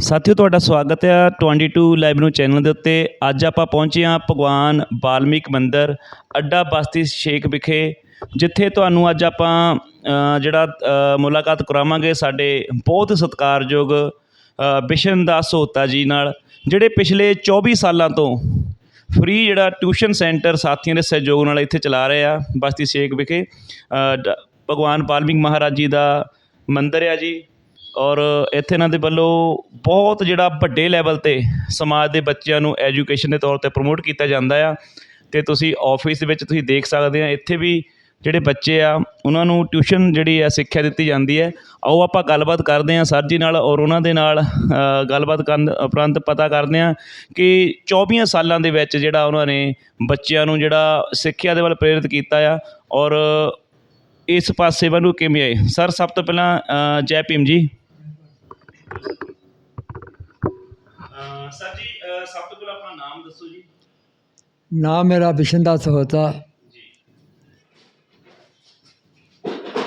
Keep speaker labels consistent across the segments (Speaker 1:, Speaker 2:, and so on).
Speaker 1: ਸਾਥੀਓ, ਤੁਹਾਡਾ ਸਵਾਗਤ ਹੈ 22 ਲਾਈਵ ਨੂੰ ਚੈਨਲ ਦੇ ਉੱਤੇ। ਅੱਜ ਆਪਾਂ ਪਹੁੰਚੇ ਹਾਂ ਭਗਵਾਨ ਵਾਲਮੀਕ ਮੰਦਿਰ, ਅੱਡਾ ਬਸਤੀ ਸ਼ੇਖ ਵਿਖੇ, ਜਿੱਥੇ ਤੁਹਾਨੂੰ ਅੱਜ ਆਪਾਂ ਜਿਹੜਾ ਮੁਲਾਕਾਤ ਕਰਾਵਾਂਗੇ ਸਾਡੇ ਬਹੁਤ ਸਤਿਕਾਰਯੋਗ ਬਿਸ਼ਨ ਦਾਸ ਸੋਤਾ ਜੀ ਨਾਲ, ਜਿਹੜੇ ਪਿਛਲੇ 24 ਸਾਲਾਂ ਤੋਂ ਫ੍ਰੀ ਜਿਹੜਾ ਟਿਊਸ਼ਨ ਸੈਂਟਰ ਸਾਥੀਆਂ ਦੇ ਸਹਿਯੋਗ ਨਾਲ ਇੱਥੇ ਚਲਾ ਰਹੇ ਆ, ਬਸਤੀ ਸ਼ੇਖ ਵਿਖੇ। ਭਗਵਾਨ ਵਾਲਮੀਕ ਮਹਾਰਾਜ ਜੀ ਦਾ ਮੰਦਿਰ ਆ ਜੀ। ਔਰ ਇੱਥੇ ਇਹਨਾਂ ਦੇ ਵੱਲੋਂ ਬਹੁਤ ਜਿਹੜਾ ਵੱਡੇ ਲੈਵਲ ਤੇ ਸਮਾਜ ਦੇ ਬੱਚਿਆਂ ਨੂੰ ਐਜੂਕੇਸ਼ਨ ਦੇ ਤੌਰ ਤੇ ਪ੍ਰਮੋਟ ਕੀਤਾ ਜਾਂਦਾ ਆ। ਅਤੇ ਤੁਸੀਂ ਆਫਿਸ ਦੇ ਵਿੱਚ ਤੁਸੀਂ ਦੇਖ ਸਕਦੇ ਆ, ਇੱਥੇ ਵੀ ਜਿਹੜੇ ਬੱਚੇ ਆ, ਉਹਨਾਂ ਨੂੰ ਟਿਊਸ਼ਨ ਜਿਹੜੀ ਆ ਸਿੱਖਿਆ ਦਿੱਤੀ ਜਾਂਦੀ ਹੈ। ਆਓ ਆਪਾਂ ਗੱਲਬਾਤ ਕਰਦੇ ਹਾਂ ਸਰ ਜੀ ਨਾਲ ਔਰ ਉਹਨਾਂ ਦੇ ਨਾਲ ਗੱਲਬਾਤ ਕਰਨ ਉਪਰੰਤ ਪਤਾ ਕਰਦੇ ਹਾਂ ਕਿ 24 ਸਾਲਾਂ ਦੇ ਵਿੱਚ ਜਿਹੜਾ ਉਹਨਾਂ ਨੇ ਬੱਚਿਆਂ ਨੂੰ ਜਿਹੜਾ ਸਿੱਖਿਆ ਦੇ ਵੱਲ ਪ੍ਰੇਰਿਤ ਕੀਤਾ ਆ ਔਰ ਇਸ ਪਾਸੇ ਵੱਲ ਨੂੰ ਕਿਵੇਂ ਆਏ? ਸਰ, ਸਭ ਤੋਂ ਪਹਿਲਾਂ ਜੈ ਭੀਮ ਜੀ। ਸਰ ਜੀ ਸਭ ਤੋਂ ਪਹਿਲਾਂ ਆਪਣਾ ਨਾਮ ਦੱਸੋ ਜੀ
Speaker 2: ਨਾਮ ਮੇਰਾ ਬਿਸ਼ਨ ਦਾਸ ਹੋਤਾ
Speaker 1: ਜੀ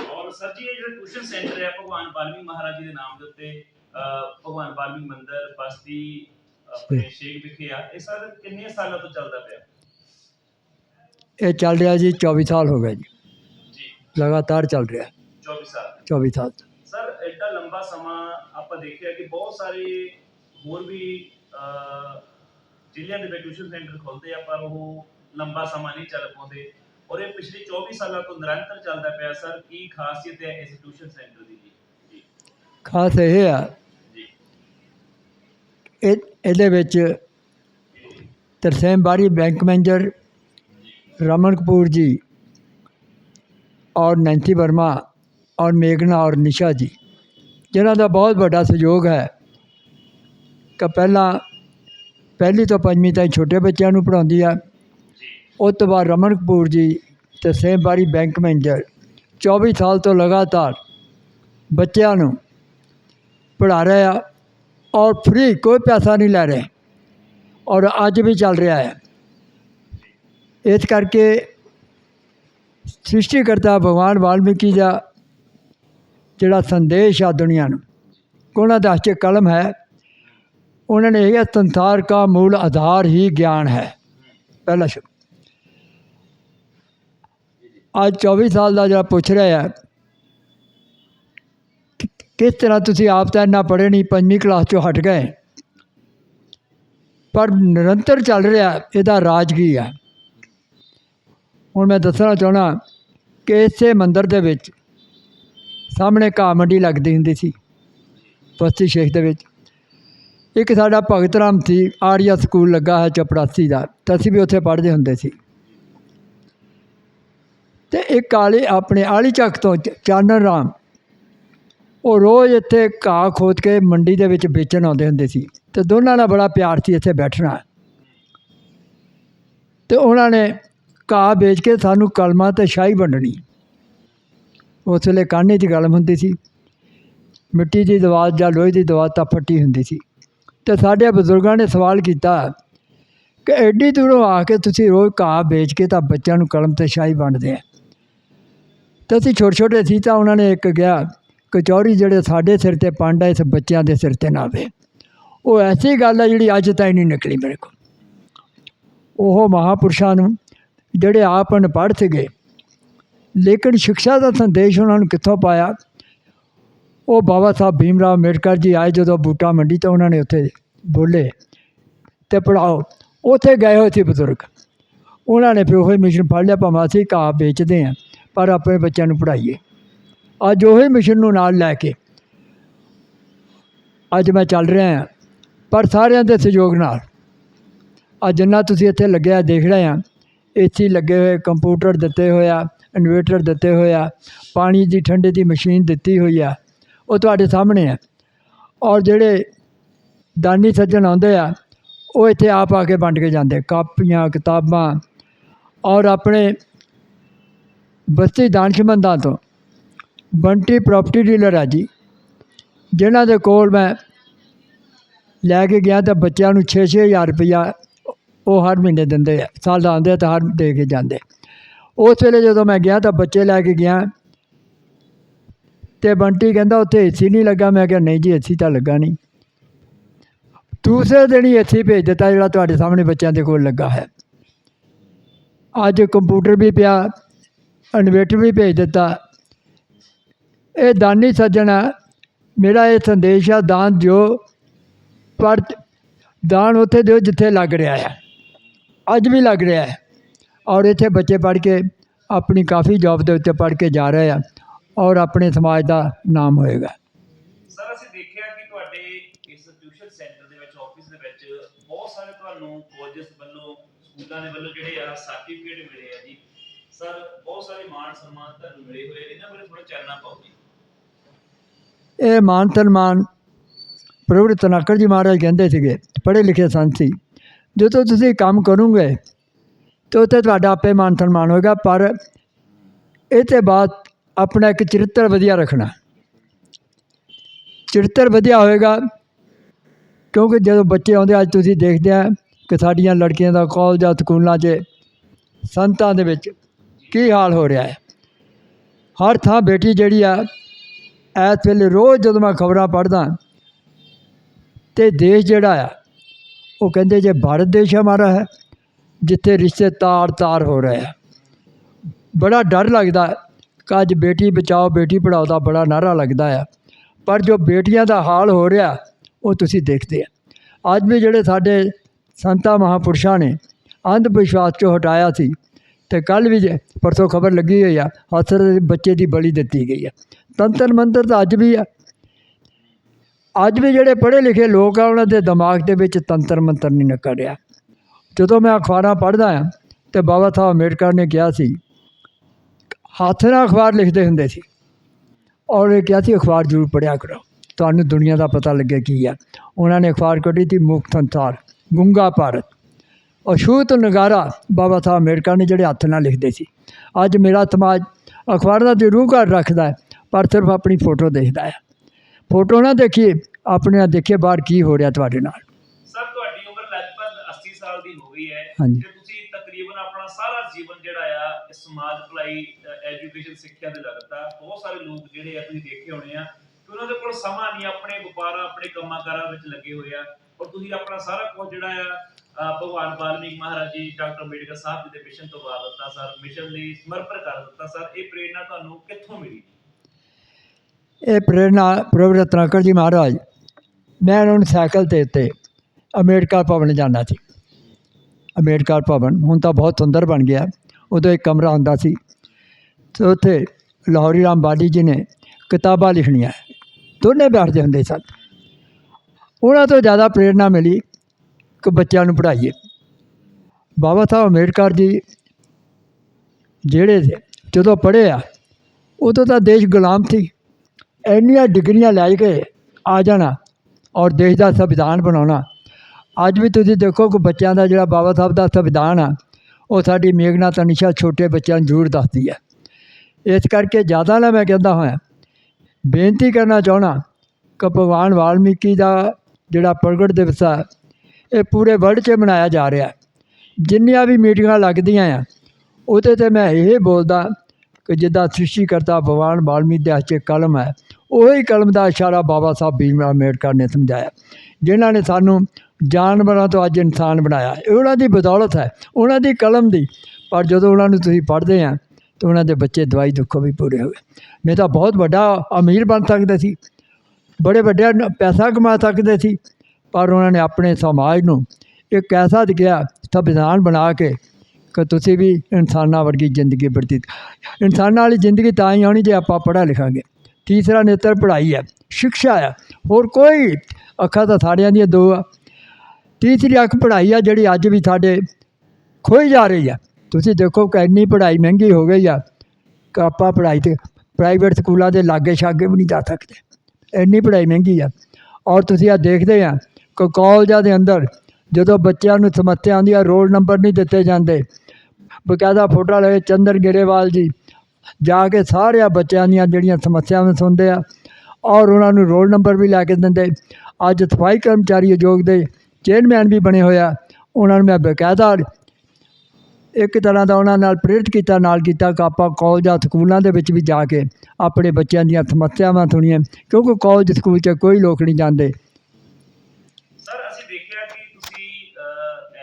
Speaker 1: ਔਰ ਸਰ ਜੀ ਇਹ ਜਿਹੜਾ ਟਿਊਸ਼ਨ ਸੈਂਟਰ ਹੈ ਭਗਵਾਨ ਵਾਲਮੀਕ ਮਹਾਰਾਜ ਜੀ ਦੇ ਨਾਮ ਦੇ ਉੱਤੇ ਅ, ਭਗਵਾਨ ਵਾਲਮੀਕ ਮੰਦਿਰ ਬਸਤੀ ਆਪਣੇ ਸ਼ੇਖ ਵਿਖੇ ਆ ਇਹ ਸਰ ਕਿੰਨੇ ਸਾਲਾਂ ਤੋਂ ਚੱਲਦਾ ਪਿਆ
Speaker 2: ਇਹ ਚੱਲ ਰਿਹਾ ਜੀ 24 ਸਾਲ ਹੋ ਗਏ ਜੀ
Speaker 1: ਜੀ
Speaker 2: ਲਗਾਤਾਰ ਚੱਲ ਰਿਹਾ
Speaker 1: 24 ਸਾਲ
Speaker 2: 24 ਸਾਲ
Speaker 1: ਸਰ ਐਡਾ ਲੰਬਾ ਸਮਾਂ ਆਪਾਂ ਦੇਖਿਆ ਕਿ ਬਹੁਤ ਸਾਰੇ ਹੋਰ ਵੀ ਅਹ, ਜ਼ਿਲ੍ਹਿਆਂ ਦੇ ਵਿੱਚ ਟਿਊਸ਼ਨ ਸੈਂਟਰ ਖੁੱਲਦੇ ਆ ਪਰ ਉਹ ਲੰਬਾ ਸਮਾਂ ਨਹੀਂ ਚੱਲ ਪਾਉਂਦੇ ਔਰ ਇਹ ਪਿਛਲੇ 24 ਸਾਲਾਂ ਤੋਂ ਨਿਰੰਤਰ ਚੱਲਦਾ ਪਿਆ ਸਰ ਕੀ ਖਾਸੀਅਤ ਹੈ ਇਸ ਟਿਊਸ਼ਨ ਸੈਂਟਰ ਦੀ ਜੀ ਜੀ
Speaker 2: ਖਾਸ ਇਹ ਆ
Speaker 1: ਜੀ
Speaker 2: ਇਹ ਇਹਦੇ ਵਿੱਚ ਤਰਸੇਮ ਬਾਰੀ ਬੈਂਕ ਮੈਨੇਜਰ ਰਮਨ ਕਪੂਰ ਜੀ ਔਰ ਨੈਂਸੀ ਵਰਮਾ ਔਰ ਮੇਘਨਾ ਔਰ ਨਿਸ਼ਾ ਜੀ, ਜਿਨ੍ਹਾਂ ਦਾ ਬਹੁਤ ਵੱਡਾ ਸਹਿਯੋਗ ਹੈ। ਕਿ ਪਹਿਲਾਂ, ਪਹਿਲੀ ਤੋਂ ਪੰਜਵੀਂ ਤਾਈਂ ਛੋਟੇ ਬੱਚਿਆਂ ਨੂੰ ਪੜ੍ਹਾਉਂਦੀ ਆ।
Speaker 1: ਜੀ
Speaker 2: ਉਸ ਤੋਂ ਬਾਅਦ ਰਮਨ ਕਪੂਰ ਜੀ ਤੇ ਸੇਮ ਬਾਰੀ ਬੈਂਕ ਮੈਨੇਜਰ। 24 ਸਾਲ ਤੋਂ ਲਗਾਤਾਰ ਬੱਚਿਆਂ ਨੂੰ ਪੜ੍ਹਾ ਰਹੇ ਆ ਔਰ ਫ੍ਰੀ ਕੋਈ ਪੈਸਾ ਨਹੀਂ ਲੈ ਰਹੇ। ਔਰ ਅੱਜ ਵੀ ਚੱਲ ਰਿਹਾ ਹੈ। ਇਸ ਕਰਕੇ ਸ੍ਰਿਸ਼ਟੀਕਰਤਾ ਭਗਵਾਨ ਵਾਲਮੀਕੀ ਦਾ ਜਿਹੜਾ ਸੰਦੇਸ਼ ਆ ਦੁਨੀਆ ਨੂੰ, ਉਹਨਾਂ ਦੇ ਹੱਥ 'ਚ ਕਲਮ ਹੈ। ਉਹਨਾਂ ਨੇ ਇਹ ਸੰਸਾਰ ਦਾ ਮੂਲ ਆਧਾਰ ਹੀ ਗਿਆਨ ਹੈ। ਪਹਿਲਾ ਸ਼ਬਦ। ਅੱਜ 24 ਸਾਲ ਦਾ ਜਿਹੜਾ ਪੁੱਛ ਰਿਹਾ ਹੈ ਕਿਸ ਤਰ੍ਹਾਂ ਤੁਸੀਂ ਆਪ ਤਾਂ ਇੰਨਾ ਪੜ੍ਹੇ ਨਹੀਂ, ਪੰਜਵੀਂ ਕਲਾਸ ਚੋਂ ਹਟ ਗਏ। ਪਰ ਨਿਰੰਤਰ ਚੱਲ ਰਿਹਾ ਇਹਦਾ ਰਾਜ ਕੀ ਹੈ। ਹੁਣ ਮੈਂ ਦੱਸਣਾ ਚਾਹਣਾ ਕਿ ਇਸੇ ਮੰਦਰ ਦੇ ਵਿੱਚ ਸਾਹਮਣੇ ਘਾਹ ਮੰਡੀ ਲੱਗਦੀ ਹੁੰਦੀ ਸੀ ਬਸਤੀ ਸ਼ੇਖ ਦੇ ਵਿੱਚ। ਇੱਕ ਸਾਡਾ ਭਗਤ ਰਾਮ ਸੀ, ਆਰੀਆ ਸਕੂਲ ਲੱਗਾ ਹੈ ਚਪੜਾਸੀ ਦਾ, ਤਾਂ ਅਸੀਂ ਵੀ ਉੱਥੇ ਪੜ੍ਹਦੇ ਹੁੰਦੇ ਸੀ। ਤੇ ਇੱਕ ਆਲੇ ਆਪਣੇ ਆਲੀ ਚੱਕ ਤੋਂ ਚ- ਚਾਨਣ ਰਾਮ, ਉਹ ਰੋਜ਼ ਇੱਥੇ ਘਾਹ ਖੋਦ ਕੇ ਮੰਡੀ ਦੇ ਵਿੱਚ ਵੇਚਣ ਆਉਂਦੇ ਹੁੰਦੇ ਸੀ, ਤੇ ਦੋਨਾਂ ਦਾ ਬੜਾ ਪਿਆਰ ਸੀ ਇੱਥੇ ਬੈਠਣਾ। ਤੇ ਉਹਨਾਂ ਨੇ ਘਾਹ ਵੇਚ ਕੇ ਸਾਨੂੰ ਕਲਮਾਂ ਤੇ ਸ਼ਾਹੀ ਵੰਡਣੀ। ਉਸ ਵੇਲੇ ਕਾਹਨੇ ਦੀ ਕਲਮ ਹੁੰਦੀ ਸੀ। ਮਿੱਟੀ ਦੀ ਦਵਾਤ ਜਾਂ ਲੋਹੇ ਦੀ ਦਵਾਤ ਤਾਂ ਫੱਟੀ ਹੁੰਦੀ ਸੀ। ਤੇ ਸਾਡੇ ਬਜ਼ੁਰਗਾਂ ਨੇ ਸਵਾਲ ਕੀਤਾ ਕਿ ਐਡੀ ਦੂਰੋਂ ਆ ਕੇ ਤੁਸੀਂ ਰੋਜ਼ ਘਾਹ ਵੇਚ ਕੇ ਤਾਂ ਬੱਚਿਆਂ ਨੂੰ ਕਲਮ ਤੇ ਸ਼ਾਹੀ ਵੰਡਦੇ ਆ। ਤੇ ਅਸੀਂ ਛੋਟੇ ਛੋਟੇ ਸੀ ਤਾਂ ਉਹਨਾਂ ਨੇ ਇੱਕ ਗਿਆ ਕਚੌਰੀ ਜਿਹੜੇ ਸਾਡੇ ਸਿਰ ਤੇ ਪਾਂਡਾ ਇਸ ਬੱਚਿਆਂ ਦੇ ਸਿਰ ਤੇ ਨਾ ਵੇ। ਉਹ ਐਸੀ ਗੱਲ ਹੈ ਜਿਹੜੀ ਅੱਜ ਤਾਈਂ ਨਹੀਂ ਨਿਕਲੀ ਮੇਰੇ ਕੋਲ। ਉਹ ਮਹਾਪੁਰਸ਼ਾਂ ਨੂੰ ਜਿਹੜੇ ਆਪ ਅਨਪੜ੍ਹ ਸੀਗੇ ਲੇਕਿਨ ਸਿੱਖਿਆ ਦਾ ਸੰਦੇਸ਼ ਉਹਨਾਂ ਨੂੰ ਕਿੱਥੋਂ ਪਾਇਆ? ਉਹ ਬਾਬਾ ਸਾਹਿਬ ਭੀਮ ਰਾਓ ਅੰਬੇਡਕਰ ਜੀ ਆਏ ਜਦੋਂ ਬੂਟਾ ਮੰਡੀ ਤੋਂ ਉਹਨਾਂ ਨੇ ਉੱਥੇ ਬੋਲੇ ਤੇ ਪੜਾਓ ਉੱਥੇ ਗਏ ਹੋਏ ਸੀ ਬਜ਼ੁਰਗ। ਉਹਨਾਂ ਨੇ ਫਿਰ ਉਹੀ ਮਿਸ਼ਨ ਫੜ ਲਿਆ, ਭਾਵੇਂ ਅਸੀਂ ਘਾਹ ਵੇਚਦੇ ਹਾਂ, ਪਰ ਆਪਣੇ ਬੱਚਿਆਂ ਨੂੰ ਪੜ੍ਹਾਈਏ। ਅੱਜ ਉਹੀ ਮਿਸ਼ਨ ਨੂੰ ਨਾਲ ਲੈ ਕੇ ਅੱਜ ਮੈਂ ਚੱਲ ਰਿਹਾ ਹਾਂ, ਪਰ ਸਾਰਿਆਂ ਦੇ ਸਹਿਯੋਗ ਨਾਲ। ਅੱਜ ਜਿੰਨਾ ਤੁਸੀਂ ਇੱਥੇ ਲੱਗਿਆ, ਦੇਖ ਰਹੇ ਆ ਇੱਥੇ ਲੱਗੇ ਹੋਏ ਕੰਪਿਊਟਰ ਦਿੱਤੇ ਹੋਇਆ ਇਨਵੇਟਰ ਦਿੱਤੇ ਹੋਏ ਆ। ਪਾਣੀ ਦੀ ਠੰਡੇ ਦੀ ਮਸ਼ੀਨ ਦਿੱਤੀ ਹੋਈ ਆ। ਉਹ ਤੁਹਾਡੇ ਸਾਹਮਣੇ ਆ। ਔਰ ਜਿਹੜੇ ਦਾਨੀ ਸੱਜਣ ਆਉਂਦੇ ਆ, ਉਹ ਇੱਥੇ ਆਪ ਆ ਕੇ ਵੰਡ ਕੇ ਜਾਂਦੇ ਕਾਪੀਆਂ, ਕਿਤਾਬਾਂ। ਔਰ ਆਪਣੇ ਬਸਤੀ ਦਾਨਸ਼ਮੰਦਾਂ ਤੋਂ ਬੰਟੀ ਪ੍ਰਾਪਰਟੀ ਡੀਲਰ ਆ ਜੀ। ਜਿਨ੍ਹਾਂ ਦੇ ਕੋਲ ਮੈਂ ਲੈ ਕੇ ਗਿਆ ਤਾਂ ਬੱਚਿਆਂ ਨੂੰ 6-6 ਹਜ਼ਾਰ ਰੁਪਇਆ ਉਹ ਹਰ ਮਹੀਨੇ ਦਿੰਦੇ ਆ। ਸਾਲ ਦਾ ਆਉਂਦੇ ਆ ਤਾਂ ਹਰ ਦੇ ਕੇ ਜਾਂਦੇ ਉਸ ਵੇਲੇ ਜਦੋਂ ਮੈਂ ਗਿਆ ਤਾਂ ਬੱਚੇ ਲੈ ਕੇ ਗਿਆ। ਤੇ ਬੰਟੀ ਕਹਿੰਦਾ ਉੱਥੇ ਏਸੀ ਨਹੀਂ ਲੱਗਾ। ਮੈਂ ਕਿਹਾ ਨਹੀਂ ਜੀ ਏਸੀ ਤਾਂ ਲੱਗਾ ਨਹੀਂ। ਦੂਸਰੇ ਦਿਨ ਹੀ ਇੱਥੇ ਹੀ ਭੇਜ ਦਿੱਤਾ ਜਿਹੜਾ ਤੁਹਾਡੇ ਸਾਹਮਣੇ ਬੱਚਿਆਂ ਦੇ ਕੋਲ ਲੱਗਾ ਹੈ। ਅੱਜ ਕੰਪਿਊਟਰ ਵੀ ਪਿਆ ਇਨਵੇਟਰ ਵੀ ਭੇਜ ਦਿੱਤਾ। ਇਹ ਦਾਨੀ ਸੱਜਣ ਆ, ਮੇਰਾ ਇਹ ਸੰਦੇਸ਼ ਆ ਦਾਨ ਦਿਓ ਪਰ ਦਾਨ ਉੱਥੇ ਦਿਓ ਜਿੱਥੇ ਲੱਗ ਰਿਹਾ ਹੈ। ਅੱਜ ਵੀ ਲੱਗ ਰਿਹਾ ਹੈ। ਔਰ ਇੱਥੇ ਬੱਚੇ ਪੜ੍ਹ ਕੇ ਆਪਣੀ ਕਾਫੀ ਜੌਬ ਦੇ ਉੱਤੇ ਪੜ੍ਹ ਕੇ ਜਾ ਰਹੇ ਆ ਔਰ ਆਪਣੇ ਸਮਾਜ ਦਾ ਨਾਮ ਹੋਏਗਾ।
Speaker 1: ਸਰ ਅਸੀਂ ਦੇਖਿਆ ਕਿ ਤੁਹਾਡੇ ਇਸ ਟਿਊਸ਼ਨ ਸੈਂਟਰ ਦੇ ਵਿੱਚ ਆਫਿਸ ਦੇ ਵਿੱਚ ਬਹੁਤ ਸਾਰੇ ਤੁਹਾਨੂੰ ਕਾਲਜਸ ਵੱਲੋਂ ਸਕੂਲਾਂ ਦੇ ਵੱਲੋਂ ਜਿਹੜੇ ਆ ਸਰਟੀਫਿਕੇਟ ਮਿਲੇ ਆ ਜੀ। ਸਰ ਬਹੁਤ ਸਾਰੇ ਮਾਣ ਸਨਮਾਨ ਤੁਹਾਨੂੰ ਮਿਲੇ ਹੋਏ ਇਹਨਾਂ ਬਾਰੇ ਥੋੜਾ ਚਾਨਣਾ ਪਾਓ ਜੀ।
Speaker 2: ਇਹ ਮਾਨ ਸਨਮਾਨ ਪ੍ਰਭੂ ਤਨਾਕਰ ਜੀ ਮਹਾਰਾਜ ਕਹਿੰਦੇ ਸੀਗੇ ਪੜ੍ਹੇ ਲਿਖੇ ਸੰਤ ਸੀ। ਜਦੋਂ ਤੁਸੀਂ ਕੰਮ ਕਰੋਗੇ ਤਾਂ ਉੱਥੇ ਤੁਹਾਡਾ ਆਪੇ ਮਾਨ ਸਨਮਾਨ ਹੋਏਗਾ, ਪਰ ਇਹ ਤੇ ਬਾਅਦ ਆਪਣਾ ਇੱਕ ਚਰਿੱਤਰ ਵਧੀਆ ਰੱਖਣਾ। ਚਰਿੱਤਰ ਵਧੀਆ ਹੋਏਗਾ ਕਿਉਂਕਿ ਜਦੋਂ ਬੱਚੇ ਆਉਂਦੇ ਅੱਜ ਤੁਸੀਂ ਦੇਖਦੇ ਆ ਕਿ ਸਾਡੀਆਂ ਲੜਕੀਆਂ ਦਾ ਕਾਲਜਾਂ ਸਕੂਲਾਂ 'ਚ ਸੰਤਾਂ ਦੇ ਵਿੱਚ ਕੀ ਹਾਲ ਹੋ ਰਿਹਾ ਹੈ। ਹਰ ਥਾਂ ਬੇਟੀ ਜਿਹੜੀ ਆ, ਇਸ ਵੇਲੇ ਰੋਜ਼ ਜਦੋਂ ਮੈਂ ਖਬਰਾਂ ਪੜ੍ਹਦਾ ਤੇ ਦੇਸ਼ ਜਿਹੜਾ ਆ, ਉਹ ਕਹਿੰਦੇ ਜੇ ਭਾਰਤ ਦੇਸ਼ ਹਮਾਰਾ ਹੈ ਜਿੱਥੇ ਰਿਸ਼ਤੇ ਤਾਰ ਤਾਰ ਹੋ ਰਹੇ ਆ। ਬੜਾ ਡਰ ਲੱਗਦਾ ਕਿ ਅੱਜ ਬੇਟੀ ਬਚਾਓ, ਬੇਟੀ ਪੜਾਓ ਦਾ ਬੜਾ ਨਾਰਾ ਲੱਗਦਾ ਆ। ਪਰ ਜੋ ਬੇਟੀਆਂ ਦਾ ਹਾਲ ਹੋ ਰਿਹਾ, ਉਹ ਤੁਸੀਂ ਦੇਖਦੇ ਆ। ਅੱਜ ਵੀ ਜਿਹੜੇ ਸਾਡੇ ਸੰਤਾਂ, ਮਹਾਪੁਰਸ਼ਾਂ ਨੇ ਅੰਧ ਵਿਸ਼ਵਾਸ ਚੋਂ ਹਟਾਇਆ ਸੀ ਤੇ ਕੱਲ ਵੀ ਜੇ ਪਰਸੋਂ ਖਬਰ ਲੱਗੀ ਹੋਈ ਆ ਹਸਰ ਬੱਚੇ ਦੀ ਬਲੀ ਦਿੱਤੀ ਗਈ ਆ। ਤੰਤਰ ਮੰਤਰ ਤਾਂ ਅੱਜ ਵੀ ਆ। ਅੱਜ ਵੀ ਜਿਹੜੇ ਪੜ੍ਹੇ ਲਿਖੇ ਲੋਕ ਆ, ਉਹਨਾਂ ਦੇ ਦਿਮਾਗ ਦੇ ਵਿੱਚ ਤੰਤਰ ਮੰਤਰ ਨਹੀਂ ਨਿਕਲ ਰਿਹਾ। ਜਦੋਂ ਮੈਂ ਅਖਬਾਰਾਂ ਪੜ੍ਹਦਾ ਆ ਤੇ ਬਾਬਾ ਸਾਹਿਬ ਅੰਬੇਡਕਰ ਨੇ ਕਿਹਾ ਸੀ, ਹੱਥ ਨਾਲ ਅਖਬਾਰ ਲਿਖਦੇ ਹੁੰਦੇ ਸੀ। ਔਰ ਇਹ ਕਿਹਾ ਸੀ, ਅਖਬਾਰ ਜ਼ਰੂਰ ਪੜ੍ਹਿਆ ਕਰੋ। ਤੁਹਾਨੂੰ ਦੁਨੀਆ ਦਾ ਪਤਾ ਲੱਗੇ ਕੀ ਆ। ਉਹਨਾਂ ਨੇ ਅਖਬਾਰ ਕੱਢੀ ਸੀ ਮੁਕਤ ਸੰਸਾਰ, ਗੁੰਗਾ ਭਾਰਤ। ਅਛੂਤ ਨਗਾਰਾ ਬਾਬਾ ਸਾਹਿਬ ਅੰਬੇਡਕਰ ਨੇ ਜਿਹੜੇ ਹੱਥ ਨਾਲ ਲਿਖਦੇ ਸੀ। ਅੱਜ ਮੇਰਾ ਸਮਾਜ ਅਖਬਾਰਾਂ ਦੀ ਰੂਹ ਘਰ ਰੱਖਦਾ ਹੈ, ਪਰ ਸਿਰਫ ਆਪਣੀ ਫੋਟੋ ਦੇਖਦਾ ਹੈ। ਫੋਟੋ ਨਾ ਦੇਖੀਏ, ਆਪਣੇ ਨਾਲ ਦੇਖੀਏ ਬਾਹਰ ਕੀ ਹੋ ਰਿਹਾ ਤੁਹਾਡੇ ਨਾਲ
Speaker 1: ਸਰ ਤੁਹਾਡੀ ਉਮਰ ਲਗਭਗ 80 ਸਾਲ ਦੀ ਹੋ ਗਈ ਹੈ
Speaker 2: ਹਾਂਜੀ।
Speaker 1: ਤੇ ਤੁਸੀਂ ਤਕਰੀਬਨ ਆਪਣਾ ਸਾਰਾ ਜੀਵਨ ਜਿਹੜਾ ਆ ਇਸ ਸਮਾਜ ਭਲਾਈ ਐਜੂਕੇਸ਼ਨ ਸਿੱਖਿਆ ਦੇ ਲਗਤਾ ਬਹੁਤ ਸਾਰੇ ਲੋਕ ਜਿਹੜੇ ਆ ਤੁਸੀਂ ਦੇਖੇ ਹੋਣੇ ਆ ਕਿ ਉਹਨਾਂ ਦੇ ਕੋਲ ਸਮਾਂ ਨਹੀਂ ਆਪਣੇ ਵਪਾਰਾਂ ਆਪਣੇ ਕੰਮਾਂ ਕਾਰਾਂ ਵਿੱਚ ਲੱਗੇ ਹੋਏ ਆ। ਔਰ ਤੁਸੀਂ ਆਪਣਾ ਸਾਰਾ ਕੁਝ ਜਿਹੜਾ ਆ ਭਗਵਾਨ ਵਾਲਮੀਕ ਮਹਾਰਾਜ ਜੀ ਡਾਕਟਰ ਅੰਬੇਡਕਰ ਸਾਹਿਬ ਜੀ ਦੇ ਮਿਸ਼ਨ ਤੋਂ ਬਾਅਦ ਦਿੱਤਾ ਸਰ। ਮਿਸ਼ਨ ਲਈ ਸਮਰਪਣ ਕਰ ਦਿੱਤਾ ਸਰ। ਇਹ ਪ੍ਰੇਰਣਾ ਤੁਹਾਨੂੰ ਕਿੱਥੋਂ ਮਿਲੀ
Speaker 2: ਇਹ ਪ੍ਰੇਰਣਾ ਪ੍ਰਭੂ ਰਤਨਾਕਰ ਜੀ ਮਹਾਰਾਜ ਮੈਂ ਉਹਨਾਂ ਨੂੰ ਸਾਈਕਲ ਤੇ ਉੱਤੇ ਅੰਬੇਡਕਰ ਭਵਨ ਜਾਂਦਾ ਸੀ। ਅੰਬੇਡਕਰ ਭਵਨ, ਹੁਣ ਤਾਂ ਬਹੁਤ ਸੁੰਦਰ ਬਣ ਗਿਆ। ਉਦੋਂ ਇੱਕ ਕਮਰਾ ਹੁੰਦਾ ਸੀ। ਤੇ ਉੱਥੇ ਲਾਹੌਰੀ ਰਾਮ ਬਾਲੀ ਜੀ ਨੇ ਕਿਤਾਬਾਂ ਲਿਖਣੀਆਂ। ਦੋਨੇ ਬੈਠਦੇ ਹੁੰਦੇ ਸਨ। ਉਹਨਾਂ ਤੋਂ ਜ਼ਿਆਦਾ ਪ੍ਰੇਰਣਾ ਮਿਲੀ ਕਿ ਬੱਚਿਆਂ ਨੂੰ ਪੜ੍ਹਾਈਏ। ਬਾਬਾ ਸਾਹਿਬ ਅੰਬੇਡਕਰ ਜੀ ਜਿਹੜੇ ਜਦੋਂ ਪੜ੍ਹੇ ਆ, ਉਦੋਂ ਤਾਂ ਦੇਸ਼ ਗੁਲਾਮ ਸੀ। ਇੰਨੀਆਂ ਡਿਗਰੀਆਂ ਲੈ ਕੇ ਆ ਜਾਣਾ ਔਰ ਦੇਸ਼ ਦਾ ਸੰਵਿਧਾਨ ਬਣਾਉਣਾ। ਅੱਜ ਵੀ ਤੁਸੀਂ ਦੇਖੋ ਕਿ ਬੱਚਿਆਂ ਦਾ ਜਿਹੜਾ ਬਾਬਾ ਸਾਹਿਬ ਦਾ ਸੰਵਿਧਾਨ ਆ, ਉਹ ਸਾਡੀ ਮੇਘਨਾ ਤਨਿਸ਼ਾ ਛੋਟੇ ਬੱਚਿਆਂ ਨੂੰ ਜ਼ਰੂਰ ਦੱਸਦੀ ਹੈ ਇਸ ਕਰਕੇ ਜ਼ਿਆਦਾ ਨਾ ਮੈਂ ਕਹਿੰਦਾ ਹੋਇਆ, ਬੇਨਤੀ ਕਰਨਾ ਚਾਹਣਾ ਕਿ ਭਗਵਾਨ ਵਾਲਮੀਕੀ ਦਾ ਜਿਹੜਾ ਪ੍ਰਗਟ ਦਿਵਸ ਆ, ਇਹ ਪੂਰੇ ਵਰਲਡ 'ਚ ਮਨਾਇਆ ਜਾ ਰਿਹਾ। ਜਿੰਨੀਆਂ ਵੀ ਮੀਟਿੰਗਾਂ ਲੱਗਦੀਆਂ ਆ, ਉਹਦੇ ਤੇ ਮੈਂ ਇਹ ਬੋਲਦਾ ਕਿ ਜਿੱਦਾਂ ਸ੍ਰਿਸ਼ਟੀ ਕਰਤਾ ਭਗਵਾਨ ਵਾਲਮੀਕ ਦੇ ਹੱਥ 'ਚ ਕਲਮ ਹੈ ਉਹੀ ਕਲਮ ਦਾ ਇਸ਼ਾਰਾ ਬਾਬਾ ਸਾਹਿਬ ਭੀਮ ਅੰਬੇਡਕਰ ਨੇ ਸਮਝਾਇਆ, ਜਿਨ੍ਹਾਂ ਨੇ ਸਾਨੂੰ ਜਾਨਵਰਾਂ ਤੋਂ ਅੱਜ ਇਨਸਾਨ ਬਣਾਇਆ। ਇਹ ਉਹਨਾਂ ਦੀ ਬਦੌਲਤ ਹੈ, ਉਹਨਾਂ ਦੀ ਕਲਮ ਦੀ। ਪਰ ਜਦੋਂ ਉਹਨਾਂ ਨੂੰ ਤੁਸੀਂ ਪੜ੍ਹਦੇ ਆ, ਤਾਂ ਉਹਨਾਂ ਦੇ ਬੱਚੇ ਦਵਾਈ ਦੁੱਖੋਂ ਵੀ ਪੂਰੇ ਹੋ ਗਏ ਨਹੀਂ ਤਾਂ ਬਹੁਤ ਵੱਡਾ ਅਮੀਰ ਬਣ ਸਕਦੇ ਸੀ। ਬੜੇ ਵੱਡੇ ਪੈਸਾ ਕਮਾ ਸਕਦੇ ਸੀ। ਪਰ ਉਹਨਾਂ ਨੇ ਆਪਣੇ ਸਮਾਜ ਨੂੰ ਇੱਕ ਐਸਾ ਦਿਖਿਆ, ਸੰਵਿਧਾਨ ਬਣਾ ਕੇ ਕਿ ਤੁਸੀਂ ਵੀ ਇਨਸਾਨਾਂ ਵਰਗੀ ਜ਼ਿੰਦਗੀ ਬਤੀਤ ਇਨਸਾਨਾਂ ਵਾਲੀ ਜ਼ਿੰਦਗੀ ਤਾਂ ਹੀ ਆਉਣੀ ਜੇ ਆਪਾਂ ਪੜ੍ਹਾ ਲਿਖਾਂਗੇ ਤੀਸਰਾ ਨੇਤਰ ਪੜ੍ਹਾਈ ਹੈ ਸਿੱਖਿਆ ਹੈ। ਹੋਰ ਕੋਈ ਅੱਖਾਂ ਤਾਂ ਸਾਰਿਆਂ ਦੀਆਂ ਦੋ ਆ। ਤੀਸਰੀ ਅੱਖ ਪੜ੍ਹਾਈ ਆ ਜਿਹੜੀ ਅੱਜ ਵੀ ਸਾਡੇ ਖੋਈ ਜਾ ਰਹੀ ਆ। ਤੁਸੀਂ ਦੇਖੋ ਕਿ ਇੰਨੀ ਪੜ੍ਹਾਈ ਮਹਿੰਗੀ ਹੋ ਗਈ ਆ ਕਿ ਆਪਾਂ ਪੜ੍ਹਾਈ ਤੇ ਪ੍ਰਾਈਵੇਟ ਸਕੂਲਾਂ ਦੇ ਲਾਗੇ ਛਾਗੇ ਵੀ ਨਹੀਂ ਜਾ ਸਕਦੇ। ਇੰਨੀ ਪੜ੍ਹਾਈ ਮਹਿੰਗੀ ਆ। ਔਰ ਤੁਸੀਂ ਆ ਦੇਖਦੇ ਆ ਕਿ ਕਾਲਜਾਂ ਦੇ ਅੰਦਰ ਜਦੋਂ ਬੱਚਿਆਂ ਨੂੰ ਸਮੱਸਿਆ ਆਉਂਦੀ ਆ ਰੋਲ ਨੰਬਰ ਨਹੀਂ ਦਿੱਤੇ ਜਾਂਦੇ। ਬਕਾਇਦਾ ਫੋਟੋ ਲਏ ਚੰਦਰ ਗਰੇਵਾਲ ਜੀ ਜਾ ਕੇ ਸਾਰਿਆਂ ਬੱਚਿਆਂ ਦੀਆਂ ਜਿਹੜੀਆਂ ਸਮੱਸਿਆਵਾਂ ਸੁਣਦੇ ਆ ਔਰ ਉਹਨਾਂ ਨੂੰ ਰੋਲ ਨੰਬਰ ਵੀ ਲੈ ਕੇ ਦਿੰਦੇ। ਅੱਜ ਸਫ਼ਾਈ ਕਰਮਚਾਰੀ ਉਦਯੋਗ ਦੇ ਚੇਅਰਮੈਨ ਵੀ ਬਣੇ ਹੋਇਆ ਉਹਨਾਂ ਨੂੰ ਮੈਂ ਬਕਾਇਦਾ ਇੱਕ ਤਰ੍ਹਾਂ ਦਾ ਉਹਨਾਂ ਨਾਲ ਪ੍ਰੇਰਿਤ ਕੀਤਾ ਨਾਲ ਕੀਤਾ ਕਿ ਆਪਾਂ ਕਾਲਜਾਂ ਸਕੂਲਾਂ ਦੇ ਵਿੱਚ ਵੀ ਜਾ ਕੇ ਆਪਣੇ ਬੱਚਿਆਂ ਦੀਆਂ ਸਮੱਸਿਆਵਾਂ ਸੁਣੀਆਂ ਕਿਉਂਕਿ ਕਾਲਜ ਸਕੂਲ 'ਚ ਕੋਈ ਲੋਕ ਨਹੀਂ ਜਾਂਦੇ।
Speaker 1: ਸਰ ਅਸੀਂ ਦੇਖਿਆ ਕਿ ਤੁਸੀਂ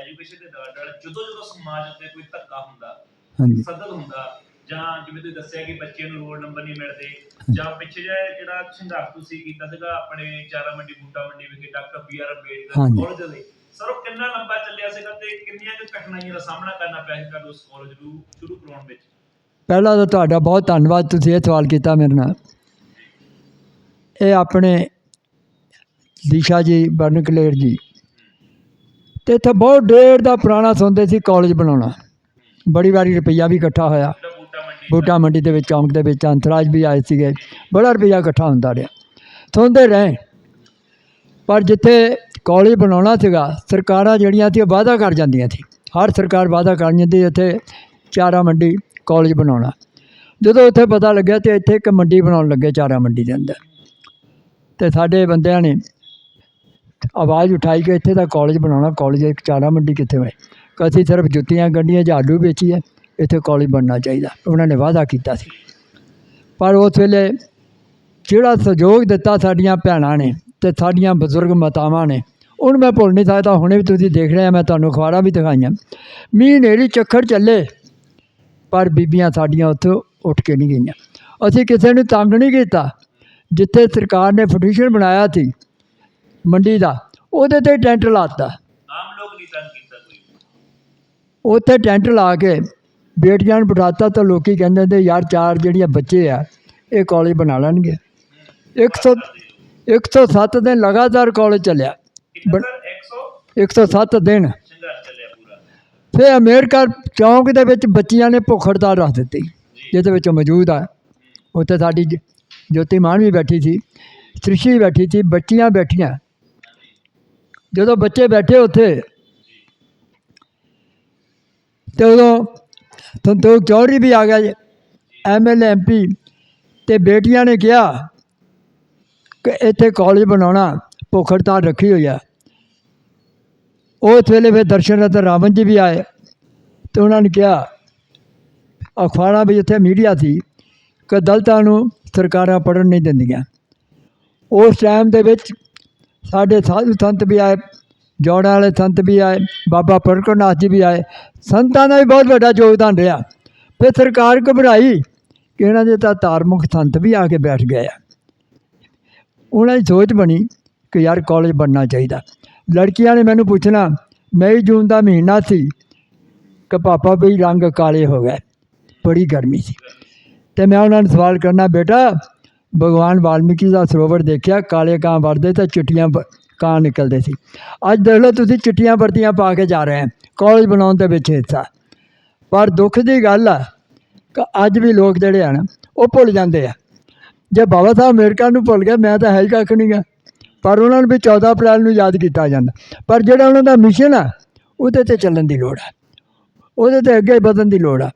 Speaker 1: ਐਜੂਕੇਸ਼ਨ ਦੇ ਨਾਲ ਨਾਲ ਜਦੋਂ ਜਦੋਂ ਸਮਾਜ ਉੱਤੇ ਕੋਈ ਧੱਕਾ ਹੁੰਦਾ
Speaker 2: ਹਾਂਜੀ।
Speaker 1: ਸਦਦ ਹੁੰਦਾ ਜਾਂ ਜਿਵੇਂ ਤੁਸੀਂ ਦੱਸਿਆ ਕਿ ਬੱਚੇ ਨੂੰ ਰੋਲ ਨੰਬਰ ਨਹੀਂ ਮਿਲਦੇ ਜਾਂ ਪਿੱਛੇ ਜਿਹੇ ਜਿਹੜਾ ਸੰਘਰਸ਼ ਤੁਸੀਂ ਕੀਤਾ ਸੀਗਾ ਆਪਣੇ ਚਾਰਾ ਮੰਡੀ ਬੂਟਾ ਮੰਡੀ ਵਿਖੇ doctor B R Ambedkar. College ਦੇ। ਸਰ ਉਹ ਕਿੰਨਾ ਲੰਬਾ ਚੱਲਿਆ ਸੀਗਾ ਤੇ ਕਿੰਨੀਆਂ ਕੁ ਕਠਿਨਾਈਆਂ ਦਾ ਸਾਹਮਣਾ ਕਰਨਾ ਪਿਆ ਸੀ ਤੁਹਾਨੂੰ ਉਸ ਕਾਲਜ ਨੂੰ ਸ਼ੁਰੂ ਕਰਾਉਣ ਵਿੱਚ?
Speaker 2: ਪਹਿਲਾਂ ਤਾਂ ਤੁਹਾਡਾ ਬਹੁਤ ਧੰਨਵਾਦ ਤੁਸੀਂ ਇਹ ਸਵਾਲ ਕੀਤਾ ਮੇਰੇ ਨਾਲ। ਇਹ ਆਪਣੇ ਦਿਸ਼ਾ ਜੀ ਬਰਨਕਲੇਰ ਜੀ। ਤੇ ਇੱਥੇ ਬਹੁਤ ਡੇਢ ਦਾ ਪੁਰਾਣਾ ਸੁਣਦੇ ਸੀ ਕਾਲਜ ਬਣਾਉਣਾ। ਬੜੀ ਵਾਰੀ ਰੁਪਈਆ ਵੀ ਇਕੱਠਾ ਹੋਇਆ।
Speaker 1: ਬੂਟਾ ਮੰਡੀ
Speaker 2: ਦੇ ਵਿੱਚ, ਚੌਂਕ ਦੇ ਵਿੱਚ ਅੰਤਰਾਜ ਵੀ ਆਏ ਸੀਗੇ। ਬੜਾ ਰੁਪਈਆ ਇਕੱਠਾ ਹੁੰਦਾ ਰਿਹਾ। ਸੁਣਦੇ ਰਹੇ। ਪਰ ਜਿੱਥੇ ਕਾਲਜ ਬਣਾਉਣਾ ਸੀਗਾ, ਸਰਕਾਰਾਂ ਜਿਹੜੀਆਂ ਸੀ, ਉਹ ਵਾਅਦਾ ਕਰ ਜਾਂਦੀਆਂ ਸੀ। ਹਰ ਸਰਕਾਰ ਵਾਅਦਾ ਕਰ ਜਾਂਦੀ ਇੱਥੇ ਚਾਰਾ ਮੰਡੀ ਕਾਲਜ ਬਣਾਉਣਾ। ਜਦੋਂ ਉੱਥੇ ਪਤਾ ਲੱਗਿਆ ਤੇ ਇੱਥੇ ਇੱਕ ਮੰਡੀ ਬਣਾਉਣ ਲੱਗੇ ਚਾਰਾ ਮੰਡੀ ਦੇ ਅੰਦਰ। ਤੇ ਸਾਡੇ ਬੰਦਿਆਂ ਨੇ ਆਵਾਜ਼ ਉਠਾਈ ਕਿ ਇੱਥੇ ਤਾਂ ਕਾਲਜ ਬਣਾਉਣਾ ਕਾਲਜ ਇੱਕ ਚਾਰਾ ਮੰਡੀ ਕਿੱਥੇ ਹੋਏ? ਅਸੀਂ ਸਿਰਫ ਜੁੱਤੀਆਂ ਗੱਡੀਆਂ ਜਾਂ ਆਲੂ ਵੇਚੀਏ। ਇੱਥੇ ਕਾਲਜ ਬਣਨਾ ਚਾਹੀਦਾ। ਉਹਨਾਂ ਨੇ ਵਾਅਦਾ ਕੀਤਾ ਸੀ। ਪਰ ਉਸ ਵੇਲੇ ਜਿਹੜਾ ਸਹਿਯੋਗ ਦਿੱਤਾ ਸਾਡੀਆਂ ਭੈਣਾਂ ਨੇ ਤੇ ਸਾਡੀਆਂ ਬਜ਼ੁਰਗ ਮਾਤਾਵਾਂ ਨੇ ਉਹਨੂੰ ਮੈਂ ਭੁੱਲ ਨਹੀਂ ਸਕਦਾ ਹੁਣੇ ਵੀ ਤੁਸੀਂ ਦੇਖ ਰਹੇ ਆ ਮੈਂ ਤੁਹਾਨੂੰ ਅਖਬਾਰਾਂ ਵੀ ਦਿਖਾਈਆਂ। ਮੀਂਹ ਹਨੇਰੀ ਚੱਖੜ ਚੱਲੇ ਪਰ ਬੀਬੀਆਂ ਸਾਡੀਆਂ ਉੱਥੋਂ ਉੱਠ ਕੇ ਨਹੀਂ ਗਈਆਂ। ਅਸੀਂ ਕਿਸੇ ਨੂੰ ਤੰਗ ਨਹੀਂ ਕੀਤਾ ਜਿੱਥੇ ਸਰਕਾਰ ਨੇ ਪਟੀਸ਼ਨ ਬਣਾਇਆ ਸੀ ਮੰਡੀ ਦਾ ਉਹਦੇ ਤੇ ਟੈਂਟ ਲਾਤਾ
Speaker 1: ਆਮ ਲੋਕ ਨਹੀਂ ਤੰਗ ਕੀਤਾ ਕੋਈ।
Speaker 2: ਉੱਥੇ ਟੈਂਟ ਲਾ ਕੇ ਬੇਟੀਆਂ ਨੂੰ ਬਿਠਾਤਾ ਤਾਂ ਲੋਕੀ ਕਹਿੰਦੇ ਤੇ ਯਾਰ ਚਾਰ ਜਿਹੜੀਆਂ ਬੱਚੇ ਆ ਇਹ ਕਾਲਜ ਬਣਾ ਲੈਣਗੇ। 100 107 ਦਿਨ ਲਗਾਤਾਰ ਕਾਲਜ ਚੱਲਿਆ।
Speaker 1: ਕਿੰਨਾ
Speaker 2: ਬਣ-
Speaker 1: ਸਰ 100
Speaker 2: 107 ਦਿਨ।
Speaker 1: ਸੰਘਰਸ਼ ਚੱਲਿਆ ਪੂਰਾ।
Speaker 2: ਫਿਰ ਅਮਰੀਕਾ ਚੌਂਕ ਦੇ ਵਿੱਚ ਬੱਚੀਆਂ ਨੇ ਭੁੱਖ ਹੜਤਾਲ ਰੱਖ ਦਿੱਤੀ ਜਿਹਦੇ ਵਿੱਚ ਉਹ ਮੌਜੂਦ ਆ। ਉੱਥੇ ਸਾਡੀ ਜ- ਜੋਤੀ ਮਾਨ ਵੀ ਬੈਠੀ ਸੀ ਸ੍ਰਿਸ਼ੀ ਬੈਠੀ ਸੀ ਬੱਚੀਆਂ ਬੈਠੀਆਂ। ਜਦੋਂ ਬੱਚੇ ਬੈਠੇ ਉੱਥੇ ਤੇ ਉਦੋਂ ਸੰਤੋਖ ਚੌਧਰੀ ਵੀ ਆ ਗਿਆ ਜੀ ਐਮਐਲਏ ਐਮਪੀ ਤੇ ਬੇਟੀਆਂ ਨੇ ਕਿਹਾ ਕਿ ਇੱਥੇ ਕਾਲਜ ਬਣਾਉਣਾ, ਭੁੱਖ ਹੜਤਾਲ ਰੱਖੀ ਹੋਈ ਆ। ਉਸ ਵੇਲੇ ਫਿਰ ਦਰਸ਼ਨ ਰਤਨ ਰਾਵਣ ਜੀ ਵੀ ਆਏ ਤੇ ਉਹਨਾਂ ਨੇ ਕਿਹਾ, ਅਖਬਾਰਾਂ ਵੀ ਇੱਥੇ ਮੀਡੀਆ ਸੀ ਕਿ ਦਲਤਾਂ ਨੂੰ ਸਰਕਾਰਾਂ ਪੜ੍ਹਨ ਨਹੀਂ ਦਿੰਦੀਆਂ। ਉਸ ਟਾਈਮ ਦੇ ਵਿੱਚ ਸਾਡੇ ਸਾਧੂ ਸੰਤ ਵੀ ਆਏ ਜੋੜਾਂ ਵਾਲੇ ਸੰਤ ਵੀ ਆਏ, ਬਾਬਾ ਪ੍ਰਗਟਨਾਥ ਜੀ ਵੀ ਆਏ। ਸੰਤਾਂ ਦਾ ਵੀ ਬਹੁਤ ਵੱਡਾ ਯੋਗਦਾਨ ਰਿਹਾ। ਫਿਰ ਸਰਕਾਰ ਘਬਰਾਈ ਕਿ ਇਹਨਾਂ ਦੇ ਤਾਂ ਧਾਰਮਿਕ ਸੰਤ ਵੀ ਆ ਕੇ ਬੈਠ ਗਏ ਆ। ਉਹਨਾਂ ਦੀ ਸੋਚ ਬਣੀ ਕਿ ਯਾਰ ਕਾਲਜ ਬਣਨਾ ਚਾਹੀਦਾ। ਲੜਕੀਆਂ ਨੇ ਮੈਨੂੰ ਪੁੱਛਣਾ, ਮਈ ਜੂਨ ਦਾ ਮਹੀਨਾ ਸੀ ਕਿ ਪਾਪਾ ਵੀ ਰੰਗ ਕਾਲੇ ਹੋ ਗਏ, ਬੜੀ ਗਰਮੀ ਸੀ। ਤੇ ਮੈਂ ਉਹਨਾਂ ਨੂੰ ਸਵਾਲ ਕਰਨਾ, ਬੇਟਾ, ਭਗਵਾਨ ਵਾਲਮੀਕੀ ਦਾ ਸਰੋਵਰ ਦੇਖਿਆ, ਕਾਲੇ ਕਾਂ ਵਰਦੇ ਤਾਂ ਚਿੱਟੀਆਂ ਬ- ਕਾਂ ਨਿਕਲਦੇ ਸੀ। ਅੱਜ ਦੇਖ ਲਓ ਤੁਸੀਂ ਚਿੱਟੀਆਂ ਵਰਦੀਆਂ ਪਾ ਕੇ ਜਾ ਰਹੇ ਆ ਕਾਲਜ ਬਣਾਉਣ ਦੇ ਵਿੱਚ ਹਿੱਸਾ। ਪਰ ਦੁੱਖ ਦੀ ਗੱਲ ਆ ਕਿ ਅੱਜ ਵੀ ਲੋਕ ਜਿਹੜੇ ਆ ਨਾ, ਉਹ ਭੁੱਲ ਜਾਂਦੇ ਆ। ਜੇ ਬਾਬਾ ਸਾਹਿਬ ਅਮਰੀਕਾ ਨੂੰ ਭੁੱਲ ਗਏ, ਮੈਂ ਤਾਂ ਹੈ ਹੀ ਕੱਖ ਨਹੀਂ ਗਾ। ਪਰ ਉਹਨਾਂ ਨੂੰ ਵੀ 14 ਅਪ੍ਰੈਲ ਨੂੰ ਯਾਦ ਕੀਤਾ ਜਾਂਦਾ। ਪਰ ਜਿਹੜਾ ਉਹਨਾਂ ਦਾ ਮਿਸ਼ਨ ਆ, ਉਹਦੇ ਤੇ ਚੱਲਣ ਦੀ ਲੋੜ ਆ। ਉਹਦੇ ਤੇ ਅੱਗੇ ਵਧਣ ਦੀ ਲੋੜ ਆ।